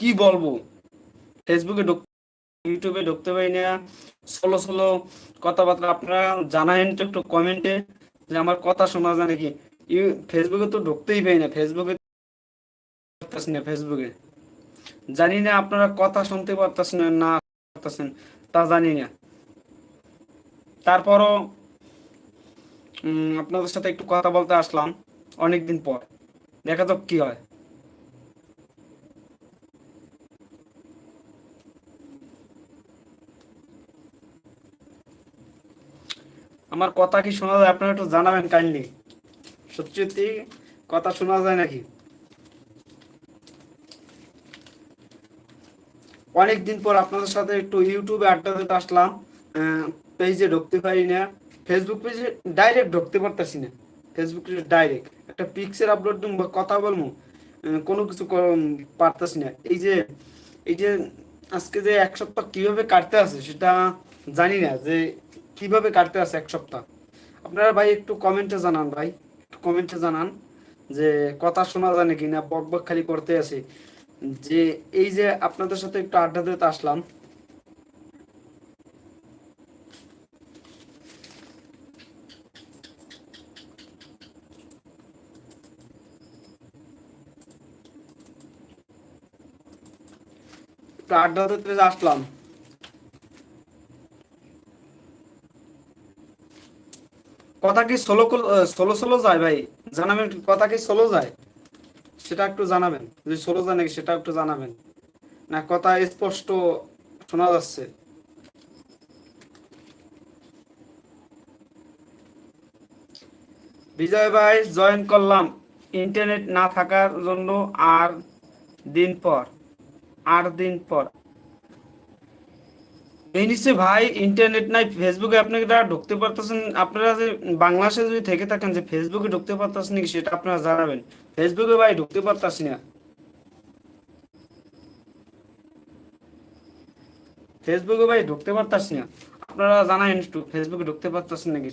কি বলব? ফেসবুকে ইউটিউবে ঢুকতে পারি না। সোলো সোলো কথাবার্তা আপনারা জানায়েন তো একটু কমেন্টে যে আমার কথা শোনা যায় নাকি। ফেসবুকে তো ঢুকতেই পাই না ফেসবুকে ফেসবুকে জানি না আপনারা কথা শুনতে পারতেছেন না পারতেছেন, তা জানি না। তারপরও আপনাদের সাথে একটু কথা বলতে আসলাম, অনেকদিন পর। দেখা যাক কি হয়। আমার কথা কি শোনা যায়? আপনারা একটু জানাবেন কাইন্ডলি সত্যি সত্যি কথা শোনা যায় নাকি? অনেকদিন পর আপনাদের সাথে একটু ইউটিউবে আড্ডা দিতে আসলাম। পেজে ঢুকতে পারি না। ফেসবুক পেজে ডাইরেক্ট ঢুকতে পারতেছি না। ফেসবুক ডাইরেক্ট একটা পিকচার আপলোড দিব বা কথা বলব কোনো কিছু পারতেছি না। এই যে এই যে আজকে যে এক সপ্তাহ কীভাবে কাটতে আছে সেটা জানি না। যে কীভাবে কাটতে আছে এক সপ্তাহ? আপনারা ভাই একটু কমেন্টে জানান ভাই, একটু কমেন্টে জানান যে কথা শোনা যায় নাকি না, বক বক খালি করতে আছে। যে এই যে আপনাদের সাথে একটু আড্ডা দিতে আসলাম। আড্ডা দিতে আসলাম। কথা কি সোলো সোলো সোলো যায় ভাই? জানাবেন কথা কি সোলো যায়? সেটা একটু জানাবেন। যদি সোলো যায় নাকি সেটা একটু জানাবেন। না, কথা স্পষ্ট শোনা যাচ্ছে। বিজয় ভাই জয়েন করলাম। ইন্টারনেট না থাকার জন্য আর দিন পর আট দিন পর। এই ভাই ইন্টারনেট নাই ফেসবুকে আপনারা ঢুকতে পারতেছেন। আপনারা যে বাংলাদেশে যদি থেকে থাকেন, যে ফেসবুকে ঢুকতে পারতেছেন নাকি সেটা আপনারা জানাবেন। ফেসবুকে ভাই ঢুকতে পারতাছি না। ফেসবুকে ভাই ঢুকতে পারতাছি না। আপনারা জানাবেন ফেসবুকে ঢুকতে পারতেছেন নাকি?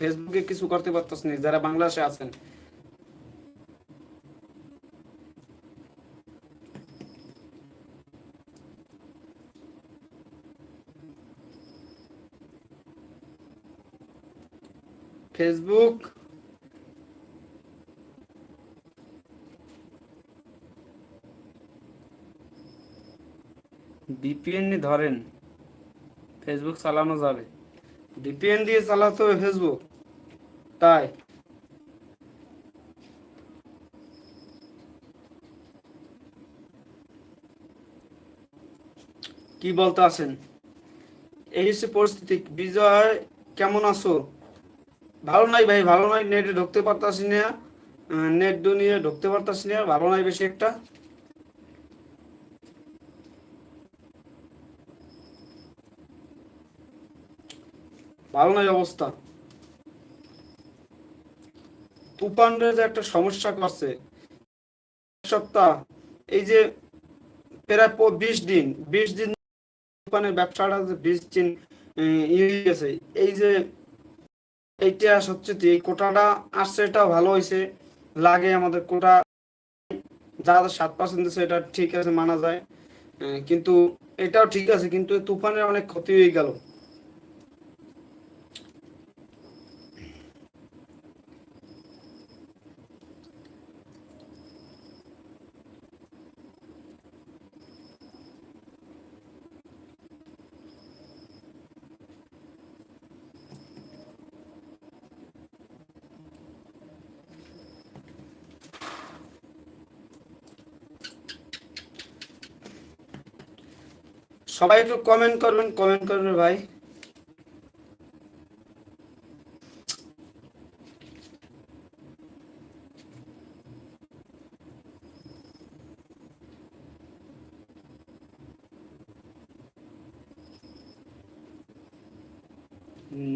ফেসবুকে কিছু করতে পারতেছেন যারা বাংলাদেশে আছেন। ফেসবুক ভিপিএন ধরেন ফেসবুক চালানো যাবে। ভিপিএন দিয়ে চালাতে হবে ফেসবুক তাই। কি বলতে আছেন? এই হচ্ছে পরিস্থিতি। বিজয়, কেমন আছো? ভালো নাই ভাই, ভালো নাই নেটে ঢুকতে পারতাছি না। নেট দুনিয়ে ঢুকতে পারতাছি না, ভালো নাই বেশি একটা। ভালো নাই অবস্থা। তুফানের যে একটা সমস্যা করছে। সপ্তাহ, এই যে প্রায় বিশ দিন বিশ দিন তুফানের ব্যবসাটা বিশ দিন ইয়ে গেছে। এই যে এইটা হচ্ছে এই কোটাটা আসছে এটা ভালো হয়েছে লাগে আমাদের কোটা। যা সাত পার্সেন্ট দিচ্ছে এটা ঠিক আছে, মানা যায়। কিন্তু এটাও ঠিক আছে, কিন্তু তুফানের অনেক ক্ষতি হয়ে গেল। সবাই একটু কমেন্ট করবেন কমেন্ট করবেন ভাই।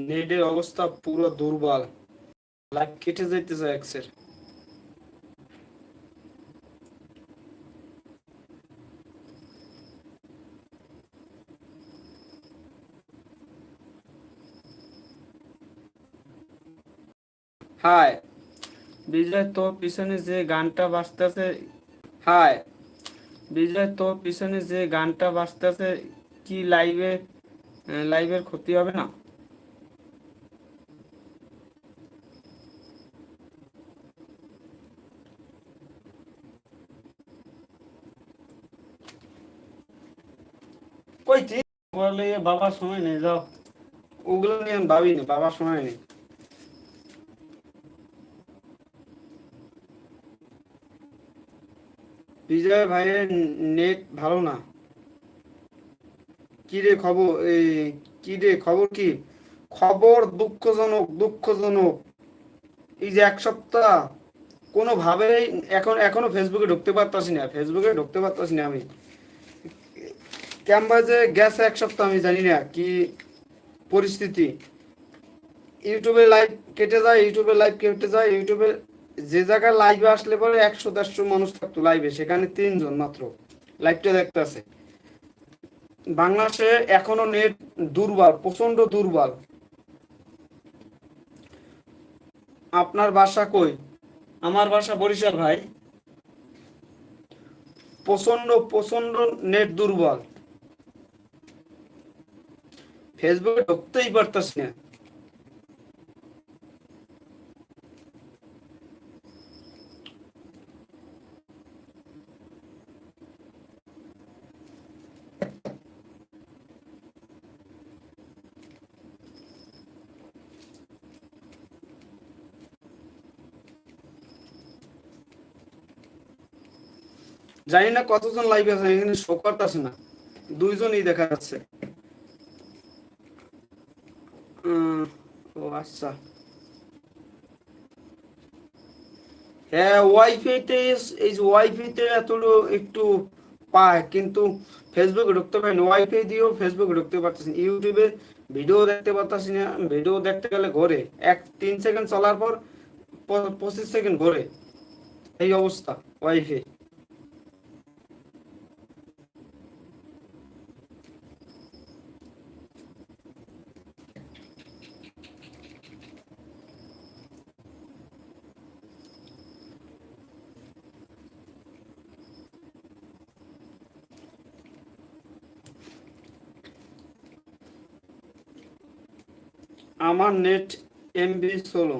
নেটের অবস্থা পুরো দুর্বল। লাইভ কেটে যাইতেছে এক্সের হাই বিজয় তোর পিছনে যে গানটা বাজতেছে হাই বিজয় তোর পিছনে যে গানটা বাজতেছে কি লাইভে লাইভের ক্ষতি হবে না? কইছি বলে বাবার সময় নেই যাও। ওগুলো নিয়ে আমি ভাবিনি বাবার সময় নেই। বিজয় ভাইয়ের নেট ভালো না। কি রে খবর? এই, কি রে খবর কি? খবর দুঃখজনক দুঃখজনক। এই যে এক সপ্তাহ, কোনোভাবেই এখন, এখনও ফেসবুকে ঢুকতে পারতাছি না ফেসবুকে ঢুকতে পারতাছি না আমি। ক্যাম্বা যে গেছে এক সপ্তাহ আমি জানি না কি পরিস্থিতি। ইউটিউবে লাইভ কেটে যায়, ইউটিউবে লাইভ কেটে যায়, ইউটিউবে যে জায়গায় লাইভে আসলে পরে একশো, দেড়শো মানুষ থাকতো লাইভে সেখানে তিনজন মাত্র। লাইভটা দেখতে আছে। বাংলাদেশে এখনও নেট দুর্বল প্রচণ্ড দুর্বল। আপনার বাসা কই? আমার বাসা বরিশাল, ভাই। প্রচণ্ড প্রচণ্ড নেট দুর্বল। ফেসবুকে ঢুকতেই পারতাছি না। জানি না কতজন লাইভ আছে এখানে শো করতেছে না। দুইজনই দেখা যাচ্ছে। ও আচ্ছা। হ্যাঁ ওয়াইফাইতে এই যে ওয়াইফাইতে এতগুলো একটু পায়, কিন্তু ফেসবুকে ঢুকতে পারি না ওয়াইফাই দিয়েও ফেসবুকে ঢুকতে পারতেছি ইউটিউবে ভিডিও দেখতে পারতেছি না। ভিডিও দেখতে গেলে ঘোরে। এক তিন সেকেন্ড চলার পর পঁচিশ সেকেন্ড ঘোরে। এই অবস্থা ওয়াইফাই আমার নেট এমবি ষোলো।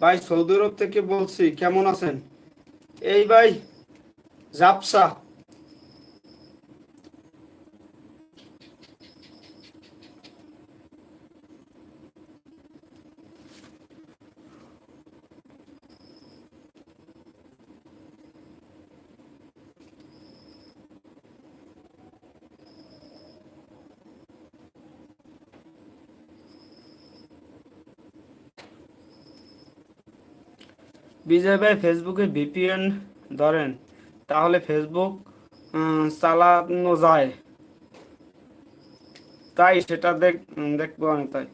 ভাই সৌদি আরব থেকে বলছি কেমন আছেন? এই ভাই জাপসা বিজয় ভাই ফেসবুকে ভিপিএন ধরেন, তাহলে ফেসবুক চালানো যায়। তাই সেটা দেখ দেখব আমি তাই।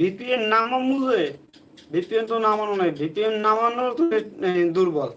ভিপিএন নামানো ভিপিএন তো নামানো নাই। ভিপিএন নামানো তো দুর্বল।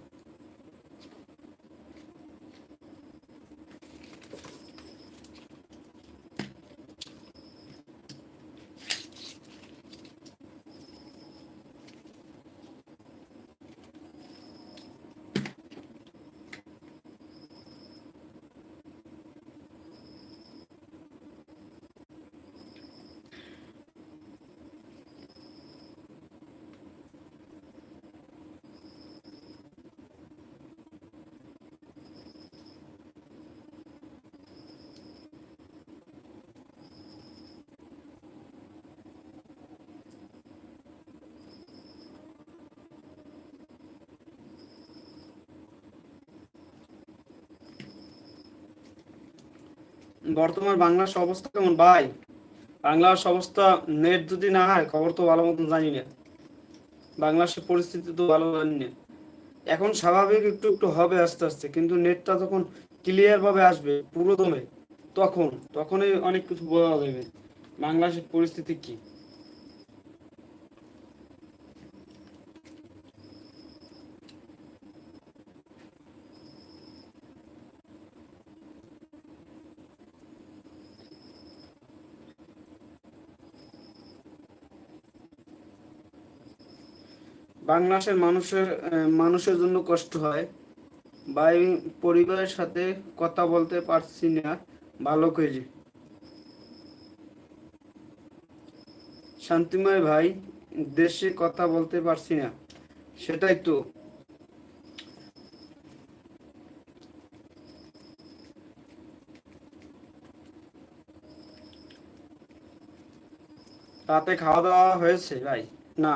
বর্তমান বাংলার অবস্থা কেমন? ভাই, বাংলার অবস্থা নেট যদি না হয়, খবর তো ভালো মতন জানি না। বাংলাদেশের পরিস্থিতি তো ভালো জানি না। এখন স্বাভাবিক একটু একটু হবে আস্তে আস্তে, কিন্তু নেটটা যখন ক্লিয়ার ভাবে আসবে পুরো দমে তখন, তখনই অনেক কিছু বোঝা যাবে। বাংলাদেশের পরিস্থিতি কি? বাংলাদেশের মানুষের মানুষের জন্য কষ্ট হয়। ভাই, পরিবারের সাথে কথা বলতে পারছি না। ভালো করে শান্তিময় ভাই, দেশে কথা বলতে পারছি না। সেটাই তো। রাতে খাওয়া দাওয়া হয়েছে ভাই? না।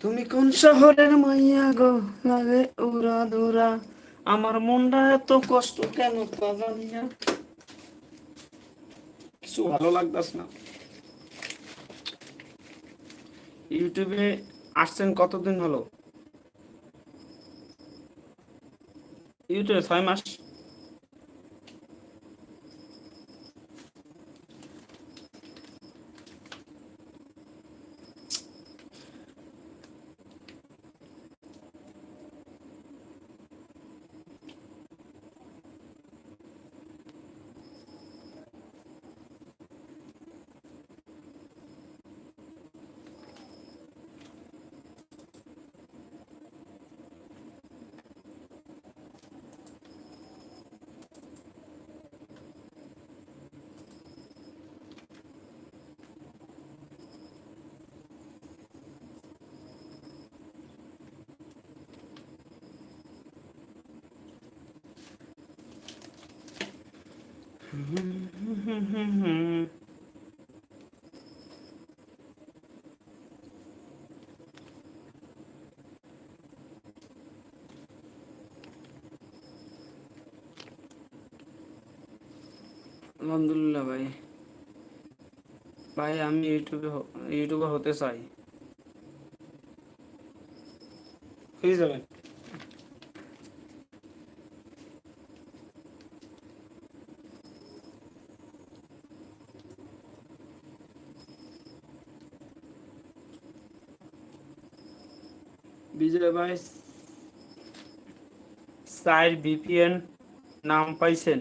তুমি কোন শহরের মাইয়া গো? লাগে উড়া দুরা আমার মনটা এত কষ্ট কেন তা জানি না। কিছু ভালো লাগতাস না। ইউটিউবে আসছেন কতদিন হলো? ইউটিউবে ছয় মাস। আলহামদুলিল্লাহ ভাই। ভাই আমি ইউটিউবে ইউটিউবার হতে চাই। হয়ে যাবেন বিজয় ভাই সাইড ভিপিএন নাম পাইছেন।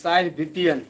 Side VPN.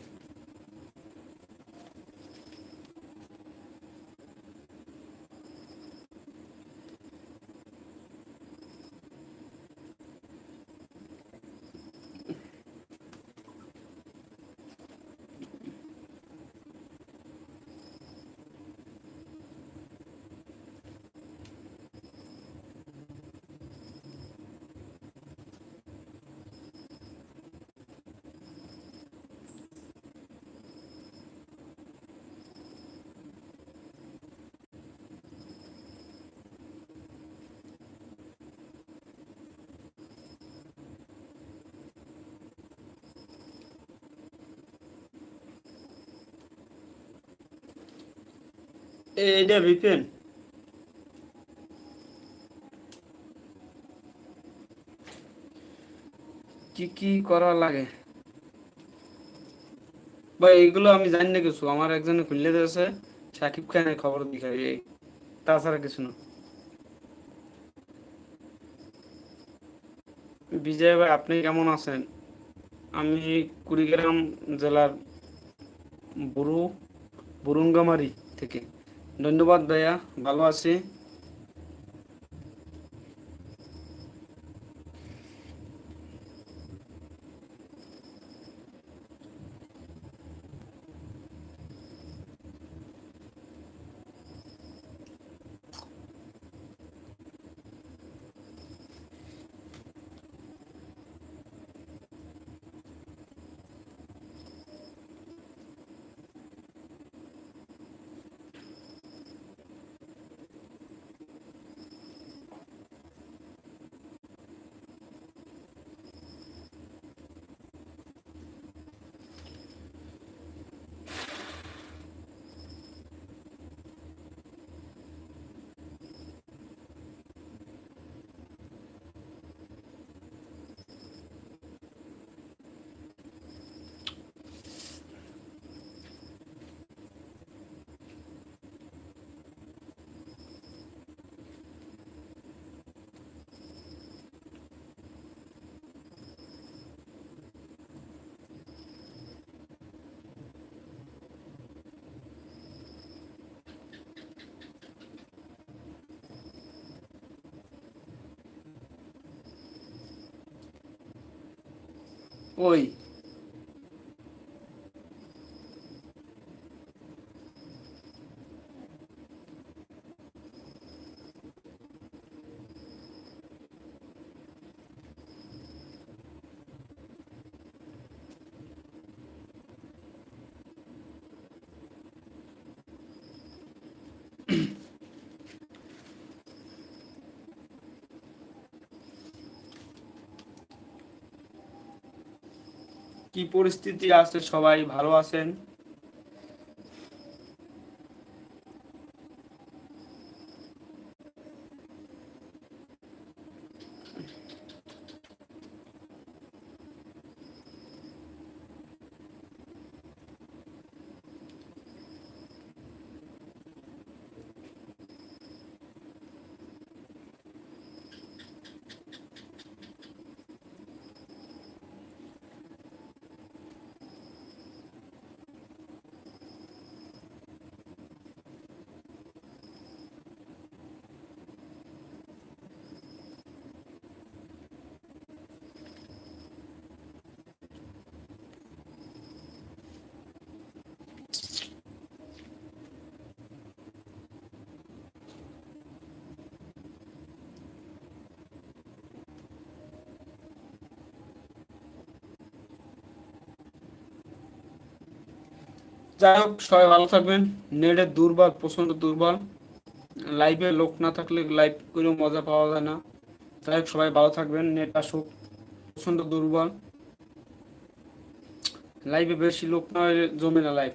এইটা ভিপিএন কি কি করা লাগে? ভাই এইগুলো আমি জানি না কিছু। আমার একজনে খুললে দিয়েছে। সাকিব খানের খবর দেখাই। এই, তাছাড়া কিছু না। বিজয় ভাই, আপনি কেমন আছেন? আমি কুড়িগ্রাম জেলার বুরু, বুরুঙ্গামারি থেকে। ধন্যবাদ ভাইয়া ভালো আছি। Oi. কি পরিস্থিতি আছে? সবাই ভালো আছেন? যাই হোক, সবাই ভালো থাকবেন। নেটের দুর্বল প্রচণ্ড দুর্বল। লাইভে লোক না থাকলে লাইভ করেও মজা পাওয়া যায় না। যাই হোক, সবাই ভালো থাকবেন, নেট আসুক। প্রচণ্ড দুর্বল। লাইভে বেশি লোক না জমে না লাইভ